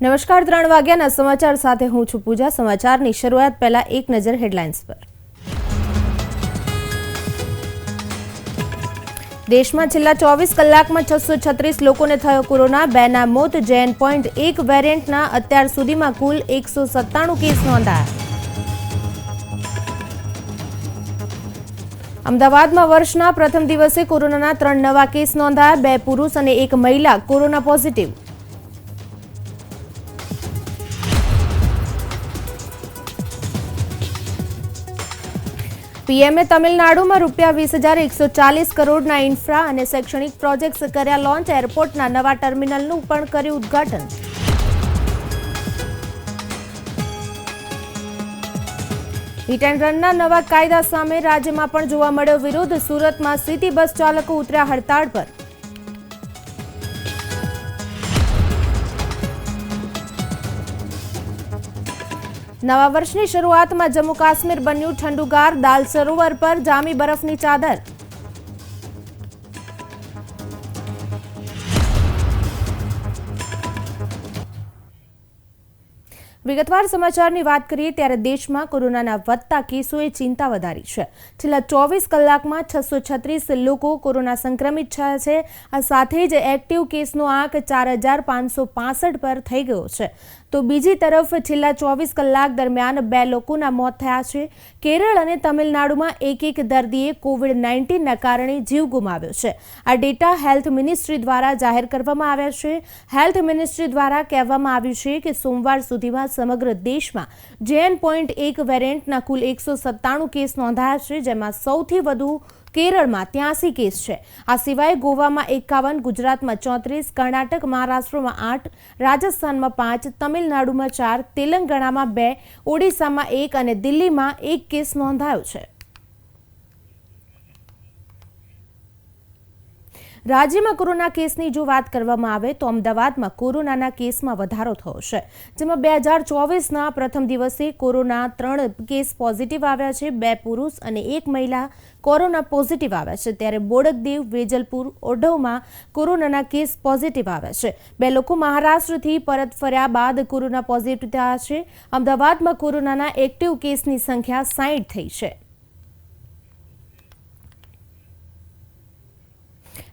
નમસ્કાર, ત્રણ વાગ્યાના સમાચાર સાથે હું છું પૂજા. સમાચારની શરૂઆત પહેલા એક નજર હેડલાઇન્સ પર. દેશમાં છેલ્લા ચોવીસ કલાકમાં છસો છત્રીસ લોકોને થયો કોરોના, બેના મોત, જેન પોઈન્ટ એક વેરિયન્ટના અત્યાર સુધીમાં કુલ એકસો સત્તાણું કેસ નોંધાયા. અમદાવાદમાં વર્ષના પ્રથમ દિવસે કોરોનાના ત્રણ નવા કેસ નોંધાયા. બે પુરુષ અને એક મહિલા કોરોના પોઝિટિવ. પીએમએ તમિલનાડુમાં રૂપિયા વીસ હજાર એકસો ચાલીસ કરોડના ઇન્ફ્રા અને શૈક્ષણિક પ્રોજેક્ટ્સ કર્યા લોન્ચ એરપોર્ટના નવા ટર્મિનલનું પણ કર્યું ઉદ્ઘાટન. હિટ એન્ડ રનના નવા કાયદા સામે રાજ્યમાં પણ જોવા મળ્યો વિરોધ. સુરતમાં સિટી બસ ચાલકો ઉતર્યા હડતાળ પર. નવા વર્ષની શરૂઆતમાં જમ્મુ કાશ્મીર બન્યું ઠંડુગાર, દાલ સરોવર પર જામી બરફની ચાદર. વિગતવાર સમાચારની વાત કરીએ ત્યારે દેશમાં કોરોનાના વધતા કેસોએ ચિંતા વધારી છે. છેલ્લા ચોવીસ કલાકમાં છસો છત્રીસ લોકો કોરોના સંક્રમિત થયા છે. આ સાથે જ એક્ટિવ કેસનો આંક ચાર હજાર પાંચસો પાસઠ પર થઈ ગયો છે. તો બીજી તરફ છેલ્લા ચોવીસ કલાક દરમિયાન બે લોકોના મોત થયા છે. કેરળ અને તમિલનાડુમાં એક એક દર્દીએ કોવિડ નાઇન્ટીનના કારણે જીવ ગુમાવ્યો છે. આ ડેટા હેલ્થ મિનિસ્ટ્રી દ્વારા જાહેર કરવામાં આવ્યા છે. હેલ્થ મિનિસ્ટ્રી દ્વારા કહેવામાં આવ્યું છે કે સોમવાર સુધીમાં સમગ્ર દેશમાં જેએન પોઈન્ટ એક વેરિયન્ટના કુલ એકસો સત્તાણું કેસ નોંધાયા છે, જેમાં સૌથી વધુ કેરળમાં ત્યાસી કેસ છે. આ સિવાય ગોવામાં એકાવન, ગુજરાતમાં ચોત્રીસ, કર્ણાટક, મહારાષ્ટ્રમાં આઠ, રાજસ્થાનમાં પાંચ, તમિલનાડુમાં ચાર, તેલંગાણામાં બે, ઓડિશામાં એક અને દિલ્હીમાં એક કેસ નોંધાયો છે. રાજ્યમાં કોરોના કેસની જો વાત કરવામાં આવે તો અમદાવાદમાં કોરોનાના કેસમાં વધારો થયો છે. જેમાં બે હજાર ચોવીસના પ્રથમ દિવસે કોરોના ત્રણ કેસ પોઝિટિવ આવ્યા છે, બે પુરુષ અને એક મહિલા કોરોના પોઝિટિવ આવ્યા છે. ત્યારે બોડકદેવ વેજલપુર ઓઢવમાં કોરોનાના કેસ પોઝિટિવ આવ્યા છે. બે લોકો મહારાષ્ટ્રથી પરત ફર્યા બાદ કોરોના પોઝિટિવ થયા છે. અમદાવાદમાં કોરોનાના એક્ટિવ કેસની સંખ્યા સાઈઠ થઈ છે.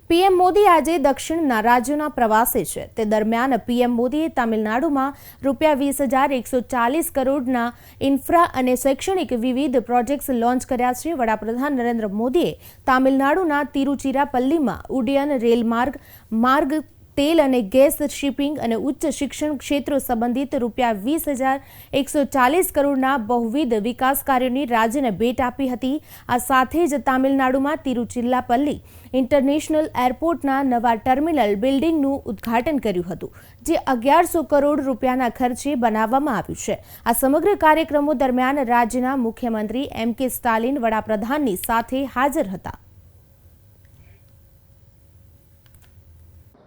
પીએમ મોદી આજે દક્ષિણના રાજ્યોના પ્રવાસે છે. તે દરમિયાન પીએમ મોદીએ તામિલનાડુમાં રૂપિયા વીસ હજાર એકસો ચાલીસ કરોડના ઇન્ફ્રા અને શૈક્ષણિક વિવિધ પ્રોજેક્ટ્સ લોન્ચ કર્યા છે. વડાપ્રધાન નરેન્દ્ર મોદીએ તામિલનાડુના તિરુચિરાપલ્લીમાં ઉડ્ડયન રેલમાર્ગ, માર્ગ તેલ અને ગેસ શિપિંગ અને ઉચ્ચ શિક્ષણ ક્ષેત્રો સંબંધિત રૂપિયા વીસ હજાર એકસો ચાલીસ કરોડના બહુવિધ વિકાસ કાર્યોની રાજ્યને ભેટ આપી હતી. આ સાથે જ તામિલનાડુમાં તિરુચિલ્લાપલ્લી ઇન્ટરનેશનલ એરપોર્ટના નવા ટર્મિનલ બિલ્ડિંગનું ઉદ્ઘાટન કર્યું હતું, જે અગિયારસો કરોડ રૂપિયાના ખર્ચે બનાવવામાં આવ્યું છે. આ સમગ્ર કાર્યક્રમો દરમિયાન રાજ્યના મુખ્યમંત્રી એમ કે સ્ટાલિન વડાપ્રધાનની સાથે હાજર હતા.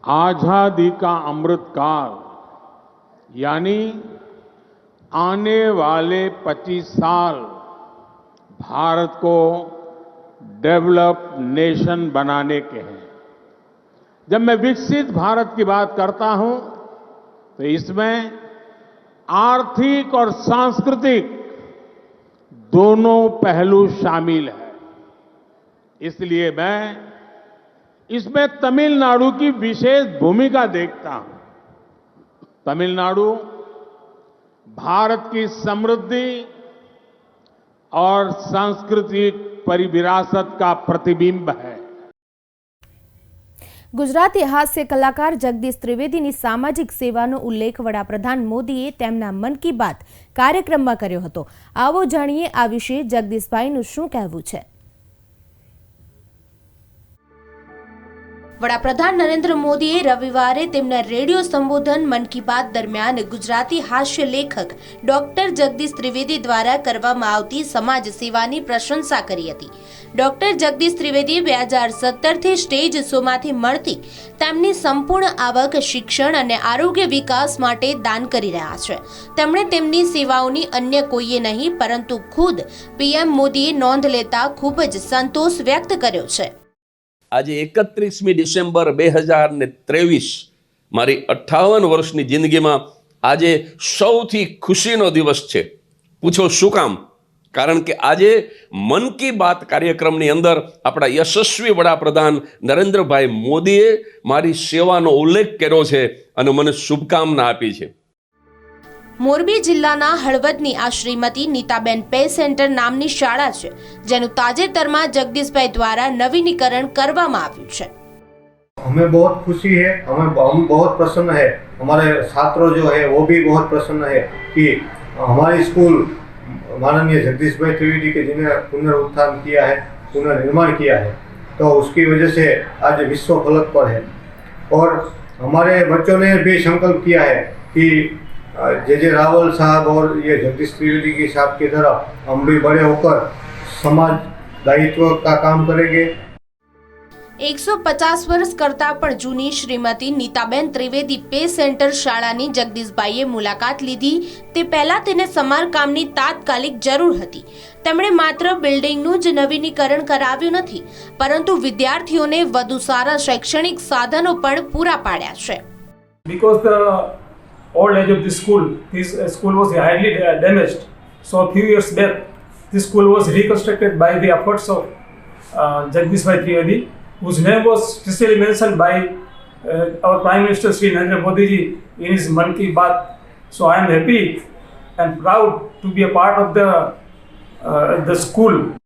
आज़ादी का अमृत काल यानी आने वाले 25 साल भारत को डेवलप नेशन बनाने के हैं। जब मैं विकसित भारत की बात करता हूँ तो इसमें आर्थिक और सांस्कृतिक दोनों पहलू शामिल है। इसलिए मैं इसमें तमिलनाडु की विशेष भूमिका देखता हूं तमिलनाडु भारत की समृद्धि और सांस्कृतिक परिविरासत का प्रतिबिंब है ગુજરાતી હાસ્ય કલાકાર જગદીશ ત્રિવેદીની સામાજિક સેવાનો ઉલ્લેખ વડાપ્રધાન મોદીએ તેમના મન કી બાત કાર્યક્રમમાં કર્યો હતો આવો જાણીએ આ વિશે જગદીશભાઈનું શું કહેવું છે વડાપ્રધાન નરેન્દ્ર મોદીએ રવિવારે તેમના રેડિયો સંબોધન મન કી બાત દરમિયાન ગુજરાતી હાસ્ય લેખક ડોક્ટર જગદીશ ત્રિવેદી દ્વારા કરવામાં આવતી સમાજ સેવાની પ્રશંસા કરી હતી. ડોક્ટર જગદીશ ત્રિવેદી બે હજાર સત્તરથી સ્ટેજ શોમાંથી મળતી તેમની સંપૂર્ણ આવક શિક્ષણ અને આરોગ્ય વિકાસ માટે દાન કરી રહ્યા છે. તેમણે તેમની સેવાઓની અન્ય કોઈએ નહીં, પરંતુ ખુદ પીએમ મોદીએ નોંધ લેતા ખૂબ જ સંતોષ વ્યક્ત કર્યો છે. આજે એકત્રીસમી ડિસેમ્બર બે હજાર ને ત્રેવીસ, મારી અઠ્ઠાવન વર્ષની જિંદગીમાં આજે સૌથી ખુશીનો દિવસ છે. પૂછો શું કામ? કારણ કે આજે મન કી બાત કાર્યક્રમની અંદર આપણા યશસ્વી વડાપ્રધાન નરેન્દ્રભાઈ મોદીએ મારી સેવાનો ઉલ્લેખ કર્યો છે અને મને શુભકામના આપી છે. મોરબી જિલ્લાના હળવદની આ શ્રીમતી નીતાબેન પે સેન્ટર નામની શાળા છે જેનું તાજેતરમાં જગદીશભાઈ દ્વારા નવીનીકરણ કરવામાં આવ્યું છે हमें बहुत खुशी है हमें हम बहुत प्रसन्न है हमारे छात्रों जो है वो भी बहुत प्रसन्न है कि हमारी स्कूल माननीय जगदीश भाई त्रिवेदी के जिन्हें पुनरुत्थान किया है पुनर्निर्माण किया है तो उसकी वजह से आज विश्व फलक पर है और हमारे बच्चों ने भी संकल्प किया है कि जे जे रावल साहब और ये जगदीश त्रिवेदी की साहब की तरह हम भी बड़े होकर समाज दायित्व का काम करेंगे એકસો પચાસ વર્ષ કરતાં પણ જૂની શ્રીમતી નીતાબેન ત્રિવેદી પે સેન્ટર શાળાની જગદીશભાઈએ મુલાકાત લીધી તે પહેલા તેને સમારકામની તાત્કાલિક જરૂર હતી તેમણે માત્ર બિલ્ડિંગનું જ નવીનીકરણ કરાવ્યું નથી પરંતુ વિદ્યાર્થીઓને વધુ સારા શૈક્ષણિક સાધનો પણ પૂરા પાડ્યા છે because the old age of the school, this uh, school was highly da- damaged. So a few years back, this school was reconstructed by the efforts of uh, Jagdish Bhai Trivedi, whose name was specially mentioned by uh, our Prime Minister Sri Narendra Modi ji in his Mann Ki Baat. So I am happy and proud to be a part of the uh, the school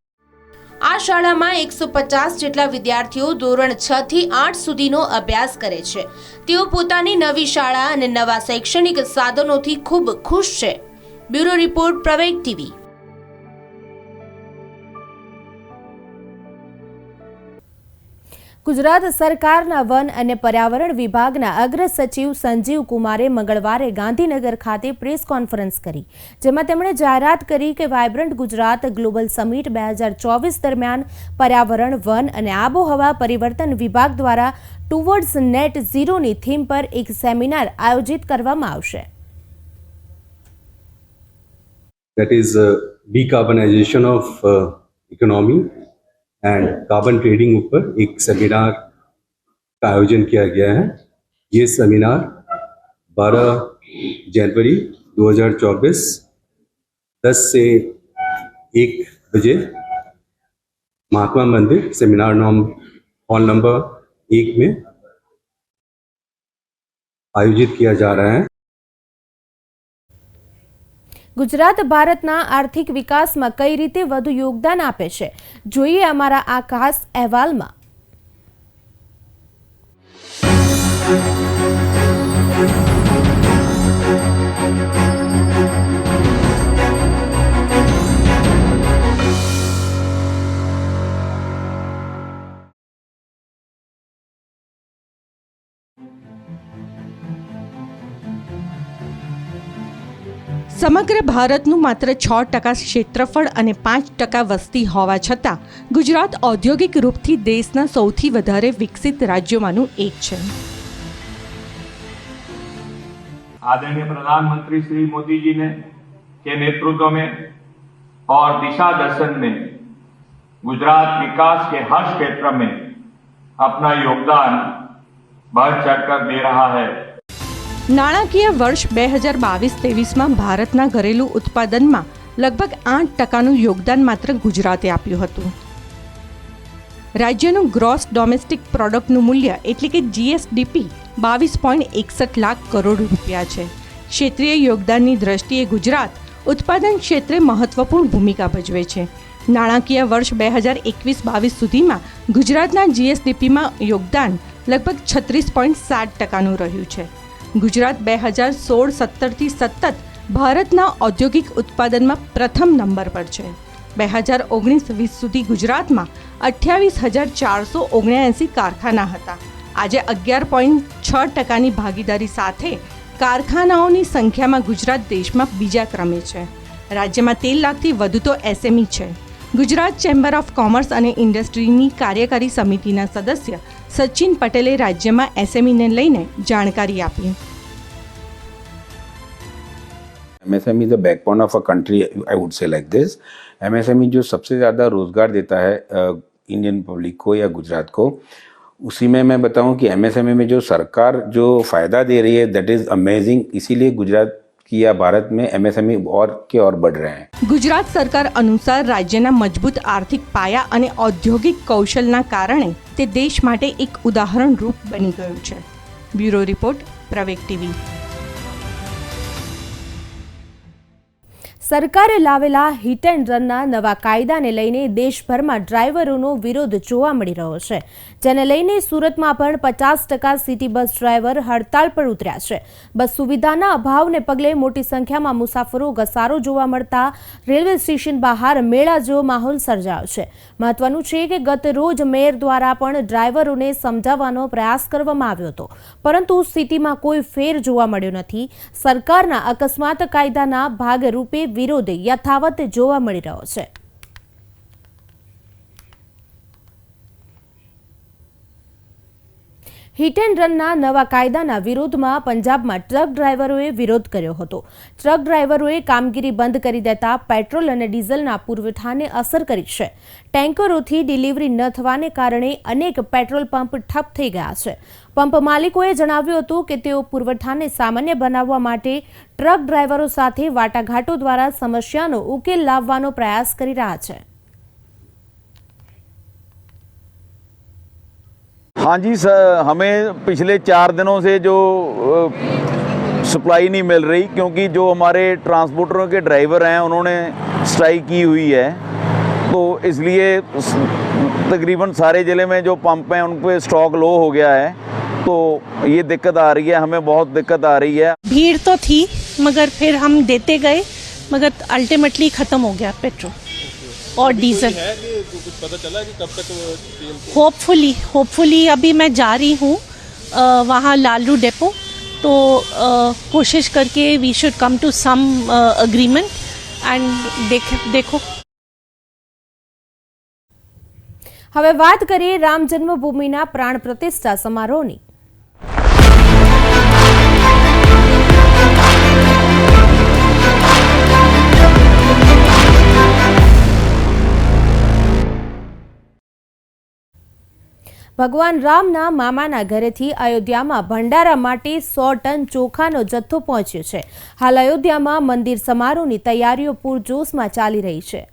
આ શાળામાં એકસો પચાસ જેટલા વિદ્યાર્થીઓ ધોરણ છ થી આઠ સુધીનો અભ્યાસ કરે છે. તેઓ પોતાની નવી શાળા અને નવા શૈક્ષણિક સાધનોથી ખૂબ ખુશ છે. Bureau report Praveg TV. Gujarat સરકારના વન અને પર્યાવરણ વિભાગના અગ્ર સચિવ સંજીવ કુમારે મંગળવારે ગાંધીનગર ખાતે પ્રેસ કોન્ફરન્સ કરી જેમાં તેમણે જાહેરાત કરી કે વાયબ્રન્ટ ગુજરાત ગ્લોબલ સમિટ બે હજાર ચોવીસ દરમિયાન પર્યાવરણ વન અને આબોહવા પરિવર્તન વિભાગ દ્વારા ટુવર્ડ્સ નેટ ઝીરોની થીમ પર એક સેમિનાર આયોજિત કરવામાં આવશે. That is uh, decarbonization of uh, economy. And carbon trading ऊपर एक सेमिनार का आयोजन किया गया है। ये सेमिनार 12 जनवरी 2024 10 से 1 बजे महात्मा मंदिर सेमिनार नॉम हॉल नंबर एक में आयोजित किया जा रहा है। ગુજરાત ભારતના આર્થિક વિકાસમાં કઈ રીતે વધુ યોગદાન આપે છે? જોઈએ અમારા આ ખાસ અહેવાલમાં. સમગ્ર ભારતનું માત્ર છ ટકા ક્ષેત્રફળ અને પાંચ ટકા વસ્તી હોવા છતાં ગુજરાત ઔદ્યોગિક રૂપથી દેશના સૌથી વધારે વિકસિત રાજ્યોમાંનું એક છે आदरणीय प्रधानमंत्री श्री मोदी जी ने के नेतृत्व में और दिशा दर्शन में गुजरात विकास के हर क्षेत्र में अपना योगदान बढ़ चढ़कर दे रहा है નાણાકીય વર્ષ બે હજાર બાવીસ ત્રેવીસમાં ભારતના ઘરેલું ઉત્પાદનમાં લગભગ આઠ ટકાનું યોગદાન માત્ર ગુજરાતે આપ્યું હતું. રાજ્યનું ગ્રોસ ડોમેસ્ટિક પ્રોડક્ટનું મૂલ્ય એટલે કે જીએસડીપી બાવીસ પોઈન્ટ એકસઠ લાખ કરોડ રૂપિયા છે. ક્ષેત્રીય યોગદાનની દ્રષ્ટિએ ગુજરાત ઉત્પાદન ક્ષેત્રે મહત્વપૂર્ણ ભૂમિકા ભજવે છે. નાણાકીય વર્ષ બે હજાર એકવીસ બાવીસ સુધીમાં ગુજરાતના જીએસડીપીમાં યોગદાન લગભગ છત્રીસ પોઈન્ટ સાત ટકાનું રહ્યું છે. ગુજરાત બે હજાર સોળ સત્તરથી સતત ભારતના ઔદ્યોગિક ઉત્પાદનમાં પ્રથમ નંબર પર છે. બે હજાર ઓગણીસ વીસ સુધી ગુજરાતમાં અઠ્યાવીસ હજાર ચારસો ઓગણ્યાએંસી કારખાના હતા. આજે અગિયાર પોઈન્ટ છ ટકાની ભાગીદારી સાથે કારખાનાઓની સંખ્યામાં ગુજરાત દેશમાં બીજા ક્રમે છે. રાજ્યમાં તેર લાખથી વધુ તો એસએમઈ છે. ગુજરાત ચેમ્બર ઓફ કોમર્સ અને ઇન્ડસ્ટ્રીની કાર્યકારી સમિતિના સદસ્ય સચિન પટેલે રાજ્યમાં એસએમઈને લઈને જાણકારી આપી MSME is the backbone of a country I would say like this MSME जो सबसे ज़्यादा रोजगार देता है इंडियन पब्लिक को या गुजरात को उसी में मैं बताऊं कि एमएसएमई में जो सरकार जो फायदा दे रही है दैट इज अमेजिंग इसीलिए गुजरात કિયા ભારતમાં એમએસએમઈ ઓર કે ઓર બઢ રહે હૈ ગુજરાત સરકાર અનુસાર રાજ્યના મજબૂત આર્થિક પાયા અને ઔદ્યોગિક કૌશલના કારણે તે દેશ માટે એક ઉદાહરણ રૂપ બની ગયું છે. Bureau report Praveg TV. સરકારે લાવેલા હિટ એન્ડ રનના નવા કાયદાને લઈને દેશભરમાં ડ્રાઈવરોનો વિરોધ જોવા મળી રહ્યો છે. જેને લઈને સુરતમાં પણ પચાસ ટકા સિટી બસ ડ્રાઈવર હડતાળ પર ઉતર્યા છે. બસ સુવિધાના અભાવને પગલે મોટી સંખ્યામાં મુસાફરો ઘસારો જોવા મળતા રેલવે સ્ટેશન બહાર મેળા જેવો માહોલ સર્જાયો છે. મહત્વનું છે કે ગત રોજ મેયર દ્વારા પણ ડ્રાઈવરોને સમજાવવાનો પ્રયાસ કરવામાં આવ્યો હતો. પરંતુ સ્થિતિમાં કોઈ ફેર જોવા મળ્યો નથી. સરકારના અકસ્માત કાયદાના ભાગરૂપે વિરોધ યથાવત જોવા મળી રહ્યો છે. હિટ એન્ડ રનના નવા કાયદાના વિરોધમાં પંજાબમાં ટ્રક ડ્રાઈવરોએ વિરોધ કર્યો હતો. ટ્રક ડ્રાઈવરોએ કામગીરી બંધ કરી દેતા પેટ્રોલ અને ડીઝલના પુરવઠાને અસર કરી છે. ટેન્કરોથી ડિલિવરી ન થવાને કારણે અનેક પેટ્રોલ પંપ ઠપ થઈ ગયા છે. પંપ માલિકોએ જણાવ્યું હતું કે તેઓ પુરવઠાને સામાન્ય બનાવવા માટે ટ્રક ડ્રાઈવરો સાથે વાટાઘાટો દ્વારા સમસ્યાનો ઉકેલ લાવવાનો પ્રયાસ કરી રહ્યા છે हाँ जी सर हमें पिछले चार दिनों से जो सप्लाई नहीं मिल रही क्योंकि जो हमारे ट्रांसपोर्टरों के ड्राइवर हैं उन्होंने स्ट्राइक की हुई है तो इसलिए तकरीबन सारे ज़िले में जो पंप हैं उन पे स्टॉक लो हो गया है तो ये दिक्कत आ रही है हमें बहुत दिक्कत आ रही है भीड़ तो थी मगर फिर हम देते गए मगर अल्टीमेटली ख़त्म हो गया पेट्रोल और डीजल होपफुली होपफुली अभी मैं जा रही हूँ अ, वहाँ लालू डेपो तो अ, कोशिश करके we should come to some agreement and देख देखो હવે વાત કરીએ રામ જન્મભૂમિના પ્રાણ પ્રતિષ્ઠા સમારોહની ભગવાન રામના મામાના ઘરેથી અયોધ્યામાં ભંડારા માટે સો ટન ચોખાનો જથ્થો પહોંચ્યો છે. હાલ અયોધ્યામાં મંદિર સમારોહની તૈયારીઓ પૂરજોશમાં ચાલી રહી છે.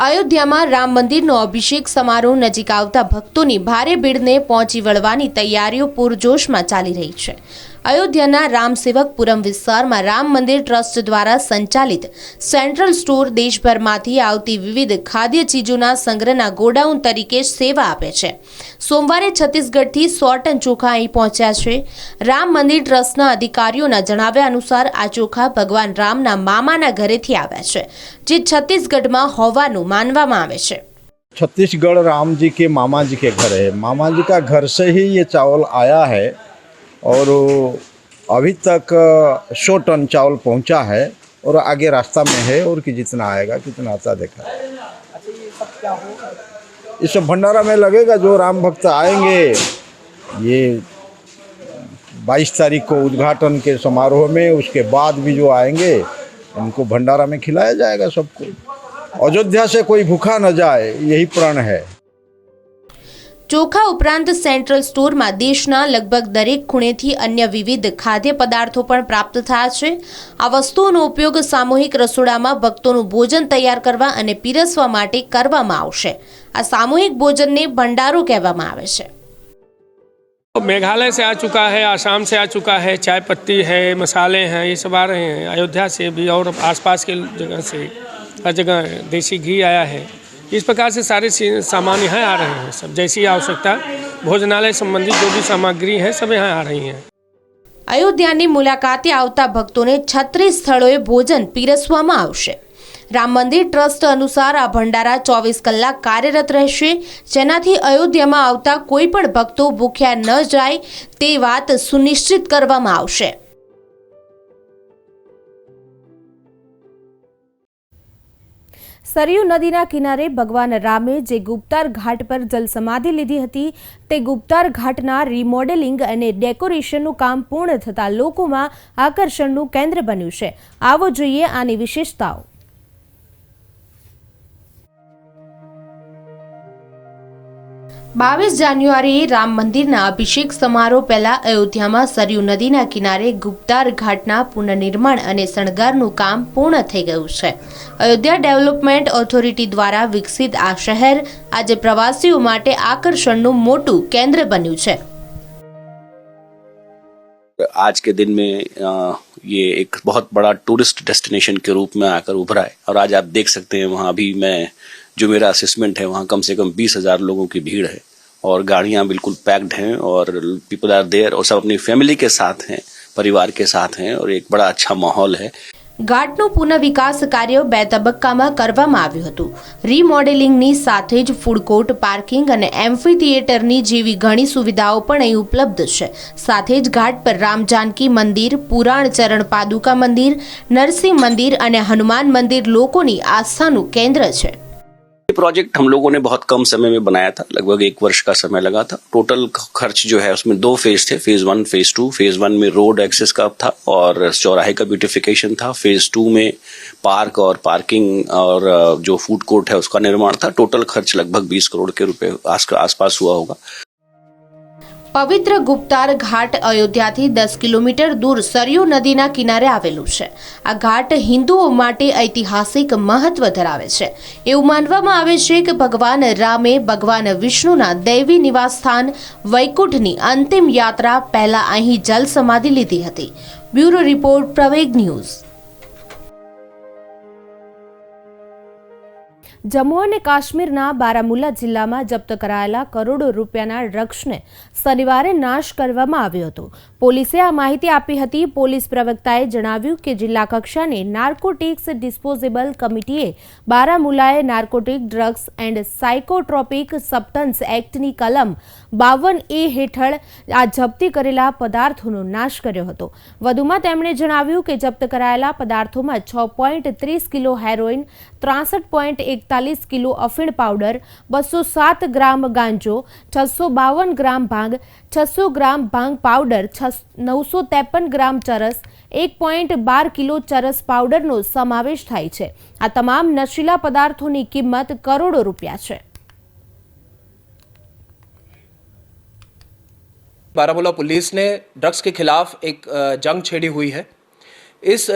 અયોધ્યામાં રામ મંદિરનો અભિષેક સમારોહ નજીક આવતા ભક્તોની ભારે ભીડને પહોંચી વળવાની તૈયારીઓ પૂરજોશમાં ચાલી રહી છે. અયોધ્યાના રામસેવકપુરમ વિસ્તારમાં રામ મંદિર ટ્રસ્ટ દ્વારા સંચાલિત સેન્ટ્રલ સ્ટોર દેશભરમાંથી આવતી વિવિધ ખાદ્ય ચીજોના સંગ્રહના ગોડાઉન તરીકે સેવા આપે છે સોમવારે છત્તીસગઢથી સો ટન ચોખા અહીં પહોંચ્યા છે રામ મંદિર ટ્રસ્ટના અધિકારીઓના જણાવ્યા અનુસાર આ ચોખા ભગવાન રામના મામાના ઘરેથી આવ્યા છે જે છત્તીસગઢમાં હોવાનું માનવામાં આવે છે छत्तीसगढ़ राम जी के मामा जी के घर है मामा जी का घर से ही ये चावल आया है और अभी तक सौ टन चावल पहुँचा है और आगे रास्ता में है और कि जितना आएगा, कितना आता देखा। ये सब भंडारा में लगेगा जो राम भक्त आएँगे। ये बाईस तारीख को उद्घाटन के समारोह में, उसके बाद भी जो आएँगे, उनको भंडारा में खिलाया जाएगा सबको। अयोध्या से कोई भूखा न जाए, यही प्रण है। ચોખા ઉપરાંત સેન્ટ્રલ સ્ટોરમાં દેશના લગભગ દરેક ખૂણેથી અન્ય વિવિધ ખાદ્ય પદાર્થો પણ પ્રાપ્ત થયા છે આ વસ્તુઓનો ઉપયોગ સામૂહિક રસોડામાં ભક્તોનું ભોજન તૈયાર કરવા અને પીરસવા માટે કરવામાં આવશે આ સામૂહિક ભોજનને ભંડારો કહેવામાં આવે છે मेघालय से आ चुका है आसाम से आ चुका है चाय पत्ती है मसाले हैं ये सब आ रहे हैं अयोध्या से भी और आसपास के जगह से हर जगह देसी घी आया है इस प्रकार से सारे सी- सामान यहाँ आ रहे हैं सब जैसी आवश्यकता भोजनालय संबंधित जो भी सामग्री है सब यहाँ आ रही हैं અયોધ્યાની મુલાકાતે આવતા ભક્તોને છત્રીસ સ્થળોએ ભોજન પીરસવામાં આવશે રામ મંદિર ટ્રસ્ટ અનુસાર આ ભંડારા ચોવીસ કલાક કાર્યરત રહેશે જેનાથી અયોધ્યામાં આવતા કોઈ પણ ભક્તો ભૂખ્યા ન જાય તે વાત સુનિશ્ચિત કરવામાં આવશે સરયુ નદીના કિનારે ભગવાન રામે જે ગુપ્તાર ઘાટ પર જલ સમાધિ લીધી હતી, તે ગુપ્તાર ઘાટના રિમોડેલિંગ અને ડેકોરેશનનું કામ પૂર્ણ થતાં લોકોમાં આકર્ષણનું કેન્દ્ર બન્યું છે. આવો જોઈએ આની વિશેષતાઓ. બાવીસ જાન્યુઆરીએ રામ મંદિરના અભિષેક સમારોહ પહેલા અયોધ્યામાં સરયુ નદીના કિનારે ગુપ્તાર ઘાટના પુનર્નિર્માણ અને શણગારનું કામ પૂર્ણ થઈ ગયું છે અયોધ્યા ડેવલપમેન્ટ ઓથોરિટી દ્વારા વિકસિત આ શહેર આજે પ્રવાસીઓ માટે આકર્ષણનું મોટું કેન્દ્ર બન્યું છે आज के दिन में अ, ये एक बहुत बड़ा टूरिस्ट डेस्टिनेशन के रूप में आकर उभरा है और आज आप देख सकते हैं वहाँ अभी मैं जो मेरा असेसमेंट है वहाँ कम से कम बीस हजार लोगों की भीड़ है और गाड़ियाँ बिल्कुल पैक्ड हैं और पीपल आर देयर और सब अपनी फैमिली के साथ हैं परिवार के साथ हैं और एक बड़ा अच्छा माहौल है ઘાટનું પુનઃવિકાસ કાર્ય બે તબક્કામાં કરવામાં આવ્યું હતું રીમોડેલિંગની સાથે જ ફૂડ કોર્ટ પાર્કિંગ અને એમ્ફી થિયેટરની જેવી ઘણી સુવિધાઓ પણ અહીં ઉપલબ્ધ છે સાથે જ ઘાટ પર રામ જાનકી મંદિર પુરાણ ચરણ પાદુકા મંદિર નરસિંહ મંદિર અને હનુમાન મંદિર લોકોની આસ્થાનું કેન્દ્ર છે ये प्रोजेक्ट हम लोगों ने बहुत कम समय में बनाया था लगभग एक वर्ष का समय लगा था। टोटल खर्च जो है उसमें दो फ़ेज़ थे phase one phase two phase one में रोड एक्सेस का था और चौराहे का ब्यूटिफिकेशन था। फ़ेज़ टू में पार्क और पार्किंग और जो फ़ूड कोर्ट है उसका निर्माण था। टोटल खर्च लगभग बीस करोड़ के रुपए आस, आसपास हुआ होगा। પવિત્ર ગુપ્તાર ઘાટ અયોધ્યાથી દસ કિલોમીટર દૂર સરયુ નદીના કિનારે આવેલું છે. આ ઘાટ હિન્દુઓ માટે ઐતિહાસિક મહત્વ ધરાવે છે. એવું માનવામાં આવે છે કે ભગવાન રામે ભગવાન વિષ્ણુના દૈવી નિવાસસ્થાન વૈકુંઠની અંતિમ યાત્રા પહેલા અહીં જલ સમાધિ લીધી હતી. Bureau report Praveg news. Jammu અને કાશ્મીરના બારામુલ્લા જિલ્લામાં જપ્ત કરાયેલા કરોડો રૂપિયાના ડ્રગ્સને શનિવારે નાશ કરવામાં આવ્યો હતો. પોલીસે આ માહિતી આપી હતી. પોલીસ પ્રવક્તાએ જણાવ્યું કે જિલ્લા કક્ષાની નાર્કોટિક્સ ડિસ્પોઝેબલ કમિટીએ બારામુલાએ narcotic drugs and psychotropic substance એક્ટની કલમ બાવન એ હેઠળ આ જપ્તી કરેલા પદાર્થોનો નાશ કર્યો હતો. વધુમાં તેમણે જણાવ્યું કે જપ્ત કરાયેલા પદાર્થોમાં છ પોઈન્ટ ત્રીસ કિલો હેરોઇન ત્રાસઠ પોઈન્ટ એકતાલીસ કિલો અફીણ પાવડર, બસો સાત ગ્રામ ગાંજો, છસો બાવન ગ્રામ ભાંગ, છસો ગ્રામ ભાંગ પાવડર નવસો ત્રેપન ગ્રામ ચરસ, એક પોઈન્ટ બાર કિલો ચરસ પાવડરનો સમાવેશ થાય છે. આ તમામ નશીલા પદાર્થોની કિંમત કરોડો રૂપિયા છે. बारामूला पुलिस ने ड्रग्स के खिलाफ एक जंग छेड़ी हुई है। इस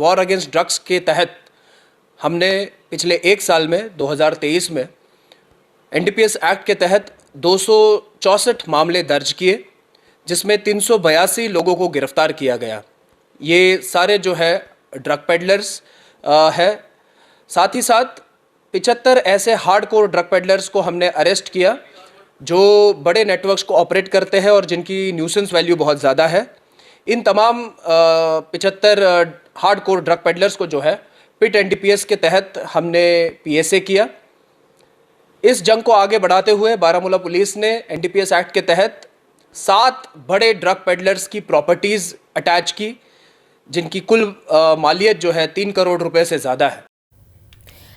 वॉर अगेंस्ट ड्रग्स के तहत हमने पिछले एक साल में 2023 में एनडीपीएस एक्ट के तहत दो मामले दर्ज किए, जिसमें तीन सौ बयासी लोगों को गिरफ़्तार किया गया। ये सारे जो है, ड्रग पेडलर्स है। साथ ही साथ पिचहत्तर ऐसे हार्ड कोर ड्रग पेडलर्स को हमने अरेस्ट किया जो बड़े नेटवर्क्स को ऑपरेट करते हैं और जिनकी न्यूसेंस वैल्यू बहुत ज़्यादा है, इन तमाम पिचहत्तर हार्ड कोर ड्रग पेडलर्स को जो है पिट एन के तहत हमने पीएसए किया। इस जंग को आगे बढ़ाते हुए बारामूला पुलिस ने एनडीपीएस एक्ट के तहत सात बड़े ड्रग पेडलर्स की प्रॉपर्टीज़ अटैच की, जिनकी कुल मालियत जो है तीन करोड़ रुपए से ज़्यादा है।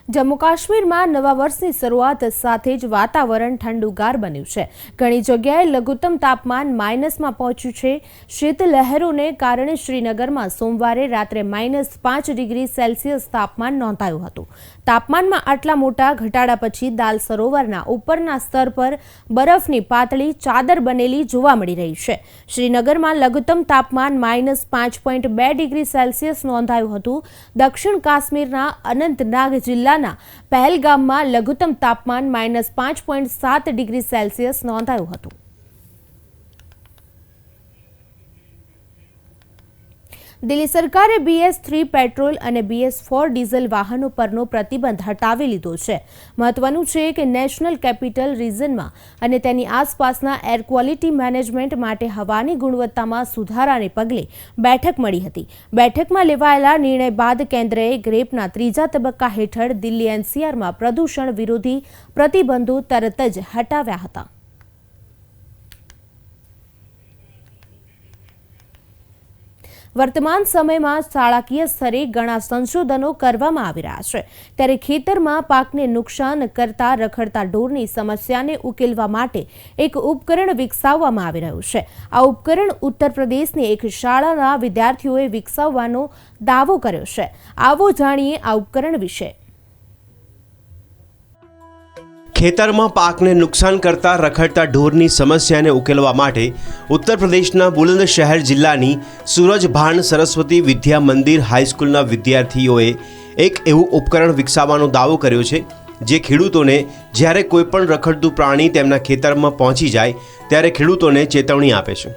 જમ્મુ કાશ્મીરમાં નવા વર્ષની શરૂઆત સાથે જ વાતાવરણ ઠંડુગાર બન્યું છે. ઘણી જગ્યાએ લઘુત્તમ તાપમાન માઇનસમાં પહોંચ્યું છે. શીતલહેરોને કારણે શ્રીનગરમાં સોમવારે રાત્રે માઇનસ પાંચ ડિગ્રી સેલ્સિયસ તાપમાન નોંધાયું હતું. તાપમાનમાં આટલા મોટા ઘટાડા પછી દાલ સરોવરના ઉપરના સ્તર પર બરફની પાતળી ચાદર બનેલી જોવા મળી રહી છે. શ્રીનગરમાં લઘુત્તમ તાપમાન માઇનસ પાંચ પોઈન્ટ બે ડિગ્રી સેલ્સિયસ નોંધાયું હતું. દક્ષિણ કાશ્મીરના અનંતનાગ જિલ્લાના પહેલગામમાં લઘુત્તમ તાપમાન માઇનસ પાંચ પોઈન્ટ સાત ડિગ્રી સેલ્સિયસ નોંધાયું હતું. દિલ્હી સરકારે બીએસ થ્રી પેટ્રોલ અને બીએસ ફોર ડીઝલ વાહનો પરનો પ્રતિબંધ હટાવી લીધો છે. મહત્વનું છે કે નેશનલ કેપિટલ રિજનમાં અને તેની આસપાસના એર ક્વોલિટી મેનેજમેન્ટ માટે હવાની ગુણવત્તામાં સુધારાને પગલે બેઠક મળી હતી. બેઠકમાં લેવાયેલા નિર્ણય બાદ કેન્દ્રએ ગ્રેપના ત્રીજા તબક્કા હેઠળ દિલ્હી એનસીઆરમાં પ્રદૂષણ વિરોધી પ્રતિબંધો તરત જ હટાવ્યા હતા. વર્તમાન સમયમાં શાળાકીય સ્તરે ઘણા સંશોધનો કરવામાં આવી રહ્યા છે. ત્યારે ખેતરમાં પાકને નુકસાન કરતા રખડતા ઢોરની સમસ્યાને ઉકેલવા માટે એક ઉપકરણ વિકસાવવામાં આવી રહ્યું છે. આ ઉપકરણ ઉત્તર પ્રદેશની એક શાળાના વિદ્યાર્થીઓએ વિકસાવવાનો દાવો કર્યો છે. આવો જાણીએ આ ઉપકરણ વિશે. ખેતરમાં પાકને નુકસાન કરતા રખડતા ઢોરની સમસ્યાને ઉકેલવા માટે ઉત્તર પ્રદેશના બુલંદ શહેર જિલ્લાની સૂરજભાન સરસ્વતી વિદ્યા મંદિર હાઈસ્કૂલના વિદ્યાર્થીઓએ એક એવું ઉપકરણ વિકસાવવાનો દાવો કર્યો છે જે ખેડૂતોને જ્યારે કોઈ પણ રખડતું પ્રાણી તેમના ખેતરમાં પહોંચી જાય ત્યારે ખેડૂતોને ચેતવણી આપે છે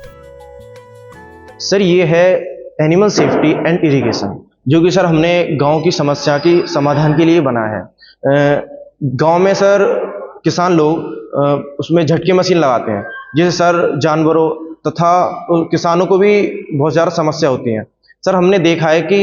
सर ये है एनिमल सेफ्टी एंड इरिगेशन जो कि सर हमने गांव की समस्या की समाधान के लिए बनाया है गांव में सर किसान लोग उसमें झटके मशीन लगाते हैं। जिससे सर, जानवरों तथा किसानों को भी बहुत ज़्यादा समस्या होती है। सर, हमने देखा है कि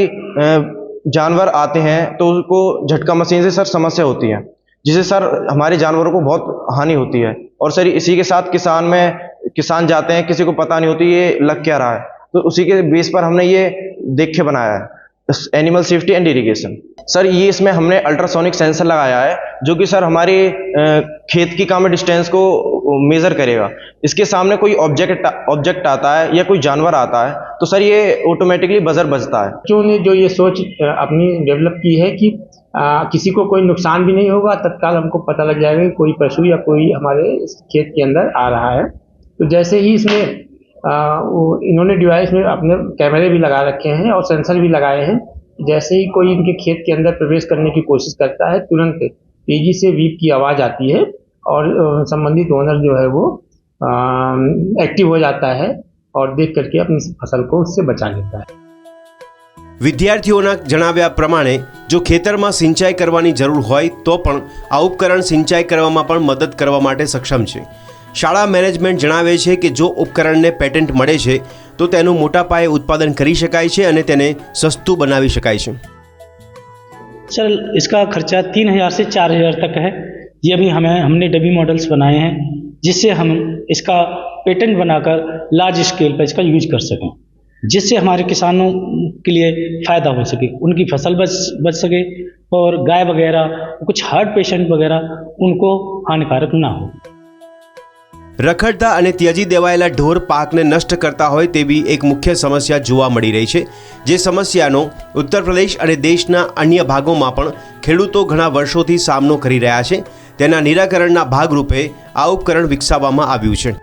जानवर आते हैं तो उसको झटका मशीन से सर समस्या होती है। जिससे सर, हमारे जानवरों को बहुत हानि होती है। और सर, इसी के साथ किसान में, किसान जाते हैं, किसी को पता नहीं होती ये लग क्या रहा है। तो उसी के बेस पर हमने ये देख बनाया है। Animal safety and irrigation sir ये इसमें हमने अल्ट्रासोनिक सेंसर लगाया है जो कि सर हमारे खेत की काम डिस्टेंस को मेज़र करेगा। इसके सामने कोई ऑब्जेक्ट ऑब्जेक्ट आता है या कोई जानवर आता है तो सर ये ऑटोमेटिकली बजर बजता है। बच्चों ने जो ये सोच अपनी डेवलप की है कि आ, किसी को कोई नुकसान भी नहीं होगा तत्काल हमको पता लग जाएगा कि कोई पशु या कोई हमारे खेत के अंदर आ रहा है। तो जैसे ही इसमें इन्होंने डिवाइस में अपने कैमरे भी लगा रखे हैं और सेंसर भी लगाए हैं जैसे ही कोई इनके खेत के अंदर प्रवेश करने की कोशिश करता है तुरंत तेजी से वीप की आवाज़ आती है और अ, संबंधित ओनर जो है वो एक्टिव हो जाता है और देख करके अपनी फसल को उससे बचा लेता है વિદ્યાર્થીઓના જણાવ્યા પ્રમાણે જો ખેતરમાં સિંચાઈ કરવાની જરૂર હોય તો પણ આ ઉપકરણ સિંચાઈ કરવામાં પણ મદદ કરવા માટે સક્ષમ છે શાળા મેનેજમેન્ટ જણાવે છે કે જો ઉપકરણને પેટન્ટ મળે છે તો તેનું મોટા પાયે ઉત્પાદન કરી શકાય છે અને તેને સસ્તું બનાવી શકાય છે सर इसका खर्चा तीन हज़ार से चार हज़ार तक है ये अभी हमें हमने डबी मॉडल्स बनाए हैं जिससे हम इसका पेटेंट बनाकर लार्ज स्केल पर इसका यूज कर सकें जिससे हमारे किसानों के लिए फ़ायदा हो सके उनकी फसल बच बच सके और गाय वगैरह कुछ हार्ट पेशेंट वगैरह उनको हानिकारक ना हो રખડતા અને ત્યજી દેવાયેલા ઢોર પાકને નષ્ટ કરતા હોય તેવી એક મુખ્ય સમસ્યા જોવા મળી રહી છે, જે સમસ્યાનો ઉત્તર પ્રદેશ અને દેશના અન્ય ભાગોમાં પણ ખેડૂતો ઘણા વર્ષોથી સામનો કરી રહ્યા છે. તેના નિરાકરણના ભાગરૂપે આ ઉપકરણ વિકસાવવામાં આવ્યું છે.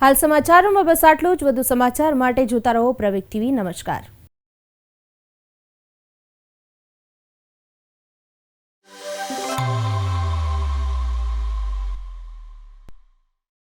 હાલ સમાચારોમાં બસ આટલું જ. વધુ સમાચાર માટે જોતા રહો પ્રવેગ ટીવી. નમસ્કાર.